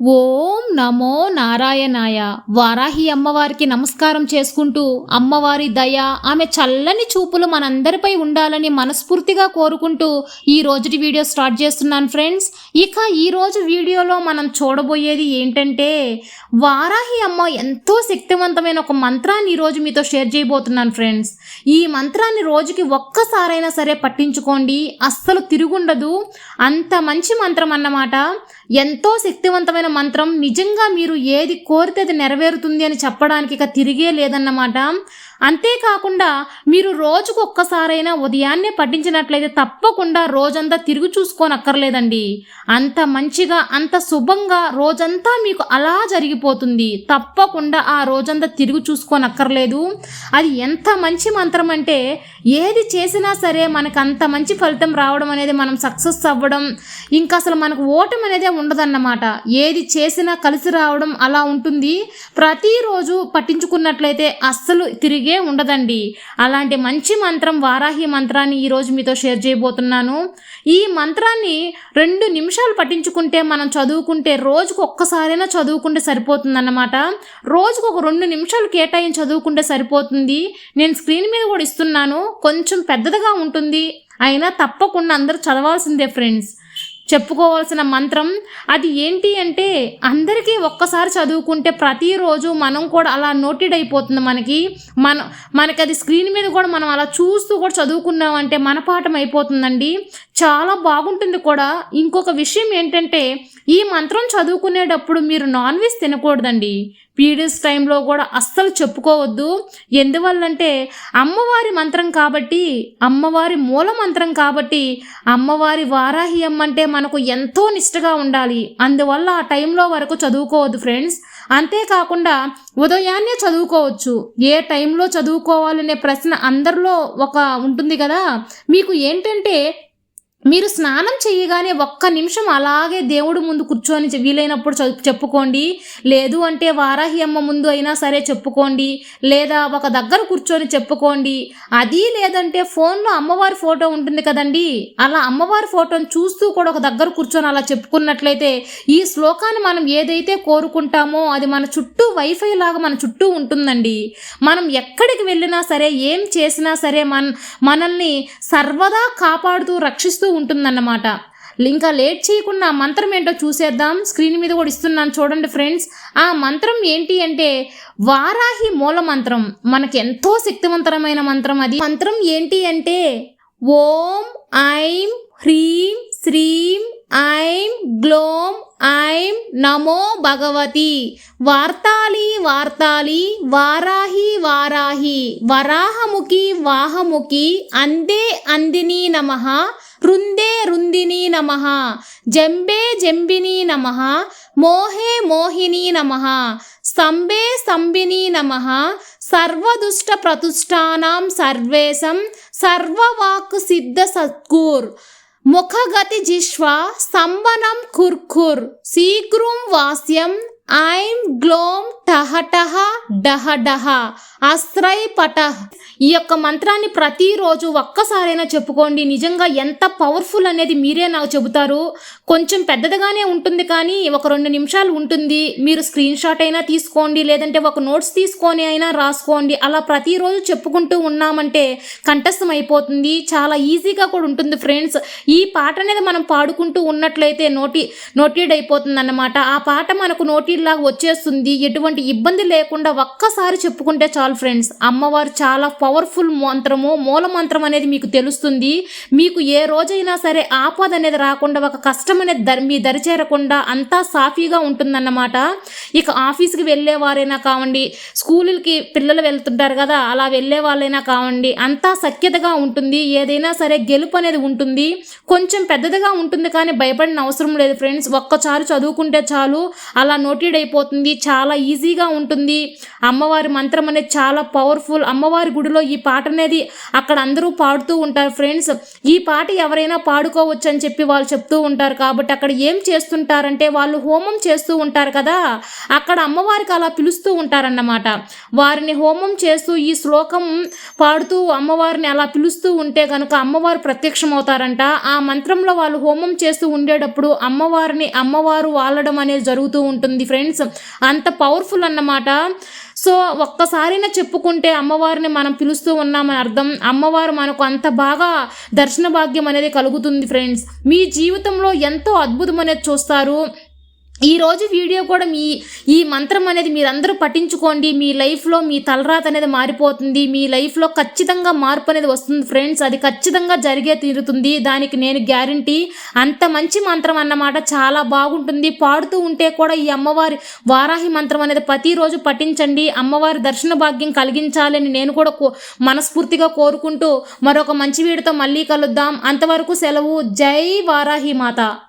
ఓం నమో నారాయణాయ. వారాహి అమ్మవారికి నమస్కారం చేసుకుంటూ అమ్మవారి దయ ఆమె చల్లని చూపులు మనందరిపై ఉండాలని మనస్ఫూర్తిగా కోరుకుంటూ ఈ రోజుటి వీడియో స్టార్ట్ చేస్తున్నాను ఫ్రెండ్స్. ఇక ఈరోజు వీడియోలో మనం చూడబోయేది ఏంటంటే వారాహి అమ్మ ఎంతో శక్తివంతమైన ఒక మంత్రాన్ని ఈరోజు మీతో షేర్ చేయబోతున్నాను ఫ్రెండ్స్. ఈ మంత్రాన్ని రోజుకి ఒక్కసారైనా సరే పట్టించుకోండి. అస్సలు తిరుగుండదు. అంత మంచి మంత్రం అన్నమాట. ఎంతో శక్తివంతమైన మంత్రం నిజంగా మీరు ఏది కోరితే అది నెరవేరుతుంది అని చెప్పడానికి ఇక తిరిగే లేదన్నమాట. అంతేకాకుండా మీరు రోజుకు ఒక్కసారైనా ఉదయాన్నే పట్టించినట్లయితే తప్పకుండా రోజంతా తిరిగి చూసుకోనక్కర్లేదండి. అంత మంచిగా అంత శుభంగా రోజంతా మీకు అలా జరిగిపోతుంది. తప్పకుండా ఆ రోజంతా తిరుగు చూసుకోనక్కర్లేదు. అది ఎంత మంచి మంత్రం అంటే ఏది చేసినా సరే మనకు అంత మంచి ఫలితం రావడం అనేది మనం సక్సెస్ అవ్వడం ఇంకా అసలు మనకు ఓటం అనేది ఉండదన్నమాట. ఏది చేసినా కలిసి రావడం అలా ఉంటుంది. ప్రతిరోజు పట్టించుకున్నట్లయితే అస్సలు తిరిగి ఉండదండి. అలాంటి మంచి మంత్రం వారాహి మంత్రాన్ని ఈరోజు మీతో షేర్ చేయబోతున్నాను. ఈ మంత్రాన్ని రెండు నిమిషాలు పఠించుకుంటే మనం చదువుకుంటే రోజుకు ఒక్కసారైనా చదువుకుంటే సరిపోతుందన్నమాట. రోజుకు ఒక రెండు నిమిషాలు కేటాయించి చదువుకుంటే సరిపోతుంది. నేను స్క్రీన్ మీద కూడా ఇస్తున్నాను. కొంచెం పెద్దదిగా ఉంటుంది. అయినా తప్పకుండా అందరూ చదవాల్సిందే ఫ్రెండ్స్. చెప్పుకోవాల్సిన మంత్రం అది ఏంటి అంటే అందరికీ ఒక్కసారి చదువుకుంటే ప్రతిరోజు మనం కూడా అలా నోటెడ్ అయిపోతుంది మనకి. మన మనకి అది స్క్రీన్ మీద కూడా మనం అలా చూస్తూ కూడా చదువుకున్నామంటే మన పాఠం అయిపోతుందండి. చాలా బాగుంటుంది కూడా. ఇంకొక విషయం ఏంటంటే ఈ మంత్రం చదువుకునేటప్పుడు మీరు నాన్ వెజ్ తినకూడదండి. పీరియడ్స్ టైంలో కూడా అస్సలు చెప్పుకోవద్దు. ఎందువల్లంటే అమ్మవారి మంత్రం కాబట్టి అమ్మవారి మూల మంత్రం కాబట్టి అమ్మవారి వారాహి అమ్మంటే మనకు ఎంతో నిష్టగా ఉండాలి. అందువల్ల ఆ టైంలో వరకు చదువుకోవద్దు ఫ్రెండ్స్. అంతేకాకుండా ఉదయాన్నే చదువుకోవచ్చు. ఏ టైంలో చదువుకోవాలనే ప్రశ్న అందరిలో ఒక ఉంటుంది కదా. మీకు ఏంటంటే మీరు స్నానం చేయగానే ఒక్క నిమిషం అలాగే దేవుడు ముందు కూర్చొని వీలైనప్పుడు చెప్పుకోండి. లేదు అంటే వారాహి అమ్మ ముందు అయినా సరే చెప్పుకోండి. లేదా ఒక దగ్గర కూర్చొని చెప్పుకోండి. అది లేదంటే ఫోన్లో అమ్మవారి ఫోటో ఉంటుంది కదండి. అలా అమ్మవారి ఫోటోని చూస్తూ కూడా ఒక దగ్గర కూర్చొని అలా చెప్పుకున్నట్లయితే ఈ శ్లోకాన్ని మనం ఏదైతే కోరుకుంటామో అది మన చుట్టూ వైఫై లాగా మన చుట్టూ ఉంటుందండి. మనం ఎక్కడికి వెళ్ళినా సరే ఏం చేసినా సరే మన మనల్ని సర్వదా కాపాడుతూ రక్షిస్తూ ఉంటుందన్నమాట. ఇంకా లేట్ చేయకుండా ఆ మంత్రం ఏంటో చూసేద్దాం. స్క్రీన్ మీద కూడా ఇస్తున్నాను చూడండి ఫ్రెండ్స్. ఆ మంత్రం ఏంటి అంటే వారాహి మూల మంత్రం. మనకి ఎంతో శక్తివంతమైన మంత్రం అది. మంత్రం ఏంటి అంటే ఓం ఐం హ్రీం శ్రీం ఐం గ్లోం ఐం నమో భగవతి. వార్తాలి వార్తాలి వారాహి వారాహి. వరాహముఖి వాహముఖి అందే అందిని నమ. రుందే రుందిని నమ. జంబే జంబిని నమ. మోహే మోహిని నమ. స్తంభే స్తంభిని నమ. సర్వదుష్ట ప్రతుష్టానాం సర్వేశం సర్వవాక్ సిద్ధ సద్గుర్. ముఖగతి జిష్వ స్తంభనం కుర్కుర్ శీఘ్రం వాస్యం ఐం గ్లోం టహ టహ డహ డహ అస్రై పట ఈ యొక్క మంత్రాన్ని ప్రతిరోజు ఒక్కసారైనా చెప్పుకోండి. నిజంగా ఎంత పవర్ఫుల్ అనేది మీరే నాకు చెబుతారు. కొంచెం పెద్దదిగానే ఉంటుంది కానీ ఒక రెండు నిమిషాలు ఉంటుంది. మీరు స్క్రీన్ షాట్ అయినా తీసుకోండి. లేదంటే ఒక నోట్స్ తీసుకొని అయినా రాసుకోండి. అలా ప్రతిరోజు చెప్పుకుంటూ ఉన్నామంటే కంఠస్థం అయిపోతుంది. చాలా ఈజీగా కూడా ఉంటుంది ఫ్రెండ్స్ ఈ పాట అనేది మనం పాడుకుంటూ ఉన్నట్లయితే నోటి నోటీడ్ అయిపోతుంది అన్నమాట ఆ పాట మనకు నోటీడ్ లాగా వచ్చేస్తుంది. ఎటువంటి ఇబ్బంది లేకుండా ఒక్కసారి చెప్పుకుంటే చాలు. ఫ్రెండ్స్ అమ్మవారు చాలా పవర్ఫుల్ మంత్రము మూల మంత్రం అనేది మీకు తెలుస్తుంది. మీకు ఏ రోజైనా సరే ఆపద అనేది రాకుండా ఒక కష్టం అనేది దరి మీ దరి చేరకుండా అంతా సాఫీగా ఉంటుందన్నమాట. ఇక ఆఫీస్కి వెళ్ళే వారైనా కావండి స్కూళ్ళకి పిల్లలు వెళ్తుంటారు కదా అలా వెళ్ళే వాళ్ళైనా కావండి అంతా సఖ్యతగా ఉంటుంది. ఏదైనా సరే గెలుపు అనేది ఉంటుంది. కొంచెం పెద్దదిగా ఉంటుంది కానీ భయపడిన అవసరం లేదు ఫ్రెండ్స్. ఒక్కసారి చదువుకుంటే చాలు అలా నోటెడ్ అయిపోతుంది చాలా ఈజీగా ఉంటుంది. అమ్మవారి మంత్రం అనేది చాలా పవర్ఫుల్ అమ్మవారి గుడిలో ఈ పాట అనేది అక్కడ అందరూ పాడుతూ ఉంటారు ఫ్రెండ్స్ ఈ పాట ఎవరైనా పాడుకోవచ్చు అని చెప్పి వాళ్ళు చెప్తూ ఉంటారు కాబట్టి అక్కడ ఏం చేస్తుంటారంటే వాళ్ళు హోమం చేస్తూ ఉంటారు కదా అక్కడ అమ్మవారికి అలా పిలుస్తూ ఉంటారన్నమాట. వారిని హోమం చేస్తూ ఈ శ్లోకం పాడుతూ అమ్మవారిని అలా పిలుస్తూ ఉంటే కనుక అమ్మవారు ప్రత్యక్షమవుతారంట. ఆ మంత్రంలో వాళ్ళు హోమం చేస్తూ ఉండేటప్పుడు అమ్మవారిని అమ్మవారు వాలడం అనేది జరుగుతూ ఉంటుంది ఫ్రెండ్స్ అంత పవర్ఫుల్ అన్నమాట. సో ఒక్కసారైనా చెప్పుకుంటే అమ్మవారిని మనం పిలుస్తూ ఉన్నామని అర్థం. అమ్మవారు మనకు అంత బాగా దర్శన భాగ్యం అనేది కలుగుతుంది ఫ్రెండ్స్ మీ జీవితంలో ఎంతో అద్భుతం అనేది చూస్తారు. ఈరోజు వీడియో కూడా మీ ఈ మంత్రం అనేది మీరందరూ పఠించుకోండి. మీ లైఫ్లో మీ తలరాత అనేది మారిపోతుంది. మీ లైఫ్లో ఖచ్చితంగా మార్పు అనేది వస్తుంది ఫ్రెండ్స్ అది ఖచ్చితంగా జరిగే తీరుతుంది. దానికి నేను గ్యారంటీ అంత మంచి మంత్రం అన్నమాట. చాలా బాగుంటుంది. పాడుతూ ఉంటే కూడా ఈ అమ్మవారి వారాహి మంత్రం అనేది ప్రతిరోజు పఠించండి. అమ్మవారి దర్శన భాగ్యం కలిగించాలని నేను కూడా కో మనస్ఫూర్తిగా కోరుకుంటూ మరొక మంచి వీడితో మళ్ళీ కలుద్దాం. అంతవరకు సెలవు. జై వారాహి మాత.